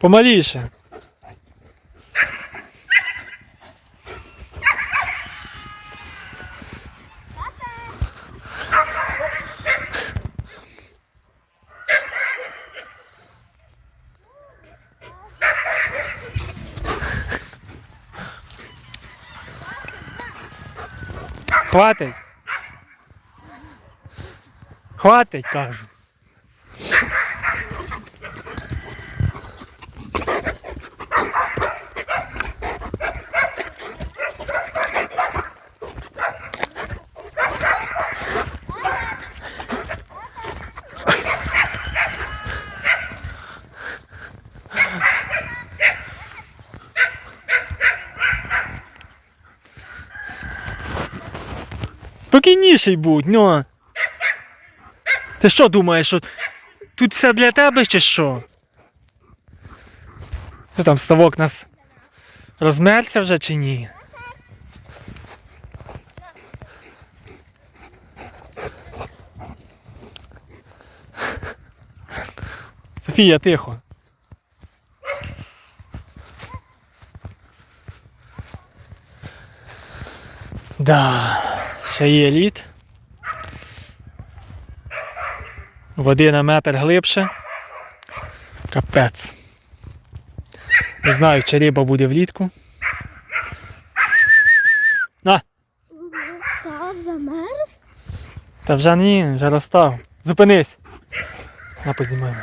Помаліше. Хватить. Хватить, кажу. Спокійніший будь, ну. Ти що думаєш, що тут все для тебе чи що? Що там ставок нас розмерся вже чи ні? Софія, тихо. Да, ще є лід. Води на метр глибше. Капець. Не знаю, чи риба буде влітку. На, Став замерз? та вже ні, вже розстав. Зупинись. На познімаємо.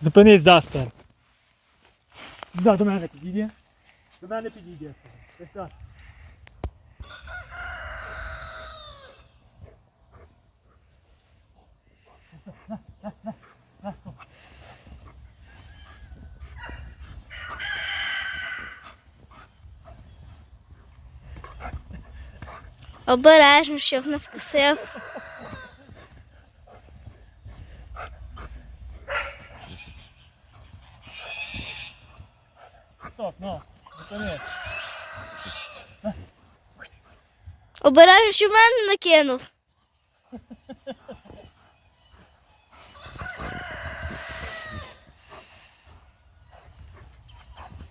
Зупинись, Застер. Да, до мене підійди. До мене підійди. Ось так. Обережно, щоб не вкусив. Стоп, ну, зупинись. Обережно, щоб мене накинув.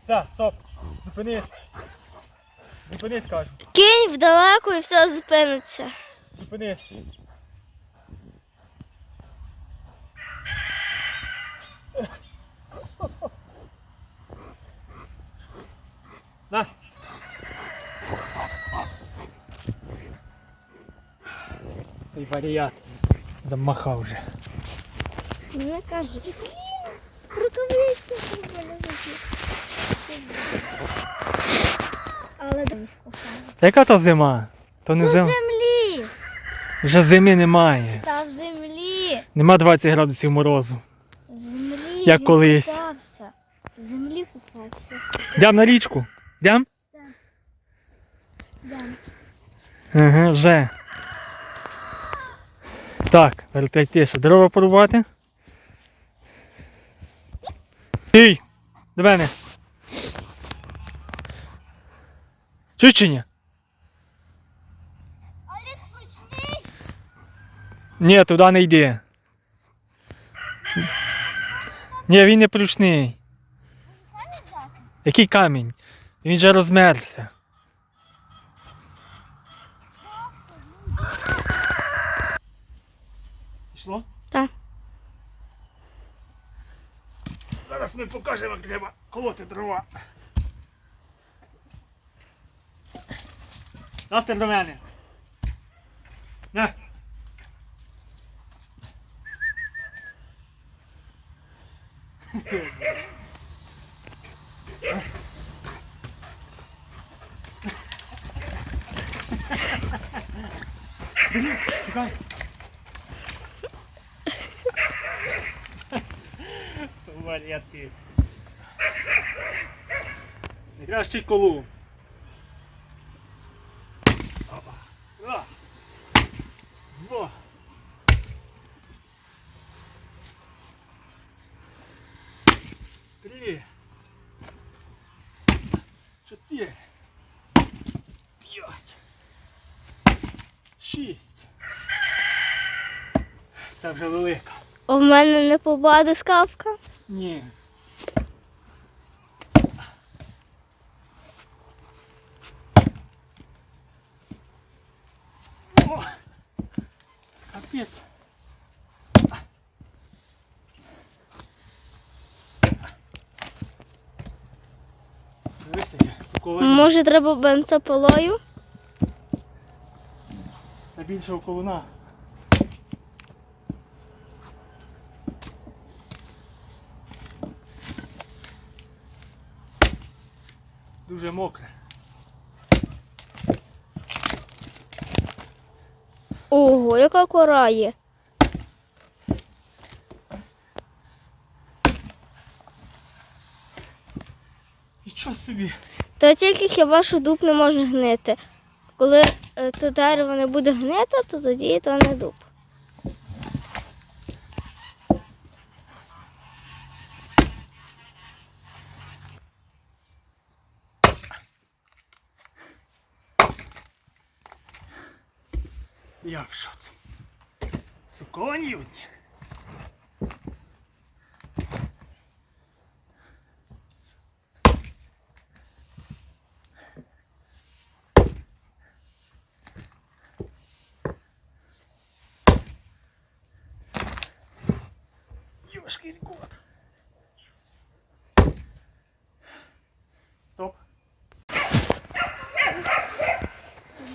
Все, стоп. Зупинись. Зупинись, кажу. Кинь вдалеку і все зупиниться. Зупинись. На. Цей варіат замахав вже. Не кажи. Рукавички Але. Та яка то зима? То не У зима. землі. Вже зими немає. Та в землі. Нема 20 градусів морозу. В землі. Як він колись. купався. В землі купався. Йдем на річку. Да. Ага, вже. Так, вертай тише. Дрова порубати. Ей! До мене. Чуєш чи ні? Ні, туди не йди. Ні, він не пручний. Який камінь? Він же розмерзся. Пішло? Так. Зараз ми покажемо, як треба колоти дрова. Настер до мене. На. Чекай. Варіатись. Найкращий колу. Два. Три. Чотири. П'ять. Шість. Це вже велика. У мене не попаде скавка. Ні. Капець. Може треба бензопилою? Та більше околуна. Дуже мокре. Яка кора є. Нічого собі. Та тільки хіба що дуб не може гнити. Коли е, це дерево не буде гнити, то тоді то не дуб. Я в шоці. Суконівні. Йошкий кот. Стоп.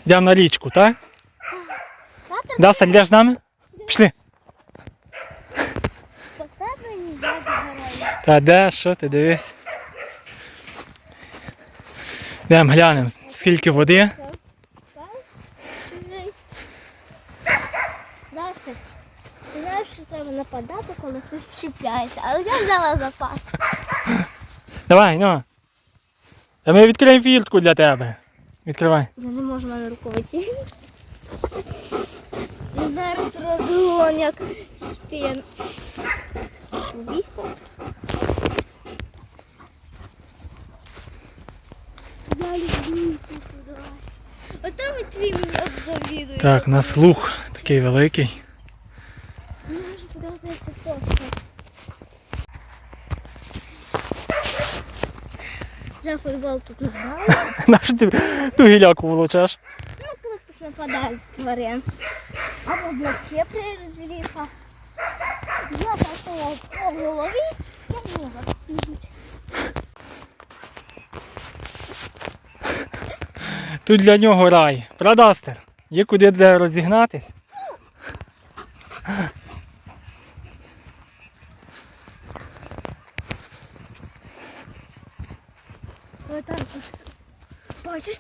Йдемо на річку, так? Даса, йдеш з нами? Пішли. Та де, що ти дивись? Йдемо глянемо, скільки води. Ти що треба нападати, коли хтось вчіпляється, але я взяла запас. Давай, ну. Та ми відкриємо фіртку для тебе. Відкривай. Я не можу мене рукувати. І зараз розгон, як йти. Бігти. Я люблю туди. Ото ми твій мені обзавідує. Так, у нас луг такий великий. Мені дуже подобається сосна. Вже футбол тут не граю. Наш ти ту гіляку волочеш? Нападає з тварин. Або близькі приїдуть. Я такого по голові, можу. Тут для нього рай. Продастер. Є куди де розігнатись. Отак. Бачиш?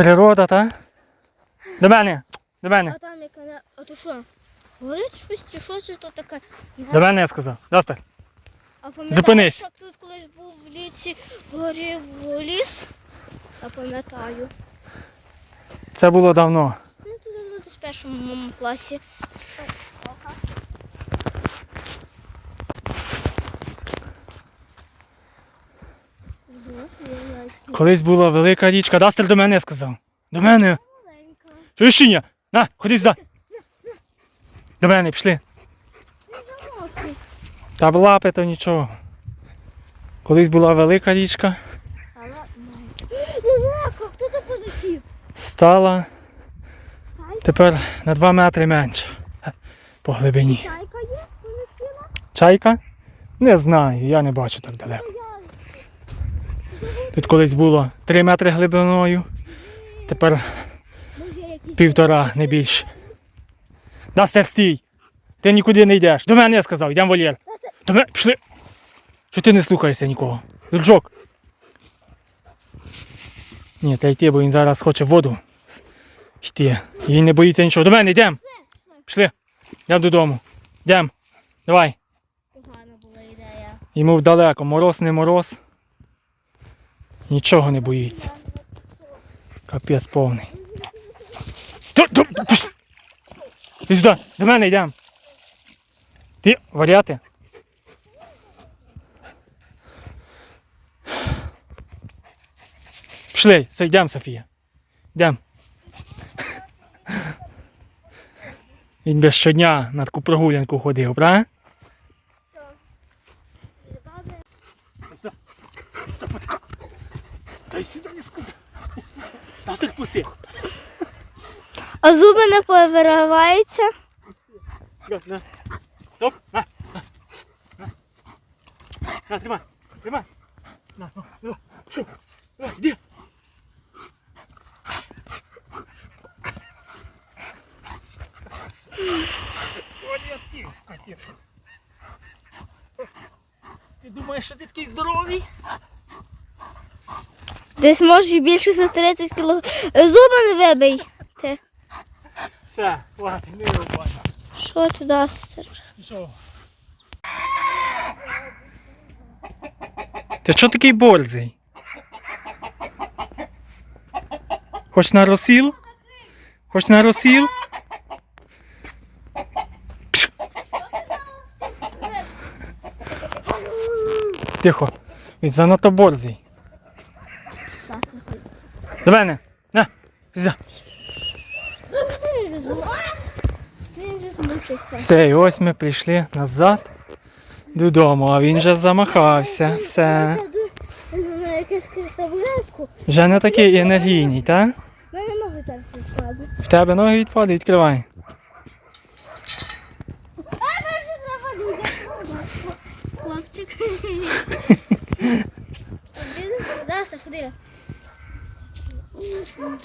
Природа, та? До мене. До мене. А там яка. А то що? Горить щось чи що це то таке? До мене я сказав. Дастер. А пам'ятаєш, Зупинись. як тут колись був в лісі, горів ліс? Я пам'ятаю. Це було давно. Ну, тут давно десь в першому моєму класі. Колись була велика річка. Дастер до мене сказав. До мене. Чуєш чи ні? На, ходи сюди. До мене, пішли. Та в лапи то нічого. Колись була велика річка, стала тепер на 2 метри менше. По глибині. Чайка є? Чайка? Не знаю, я не бачу так далеко. Тут колись було 3 метри глибиною, тепер півтора, не більше. Дастер, стій! Ти нікуди не йдеш. До мене я сказав, йдемо вольєр. До мене, пішли. Що ти не слухаєшся нікого? Дружок. Ні, та йти, бо він зараз хоче в воду йти. Він не боїться нічого. До мене йдемо. Пішли. Йдемо додому. Йдемо. Давай. погана була ідея. Йому далеко. Мороз не мороз. Нічого не боїться. Капець повний. Ти сюди, до мене йдемо. Ти варяти? Пішли, йдемо, Софія. Йдемо. Він би щодня на таку прогулянку ходив, правда? Дай сюди, не сказав. Дастик пусти. А зуби не повириваються. На. Стоп, на, на. На, на тримай, тримай. На, на, на. Що? Іди. Ти думаєш, що ти такий здоровий? Десь може більше за 30 кг. Зуби не вибий. Ти. Все, хватить, не рубай. Що ти дастер? Що? Ти чого такий борзий? Хоч на розсіл? Хоч на розсіл? Тихо. Він занадто борзий. До мене. На. Сюди. Він вже змучився. Все, і ось ми прийшли назад додому, а він вже замахався. Все. На якусь табуретку. Вже не такий енергійний, так? У мене ноги зараз відпадуть. В тебе ноги відпаде, відкривай. Хлопчик. Дастер, ходи. Yeah.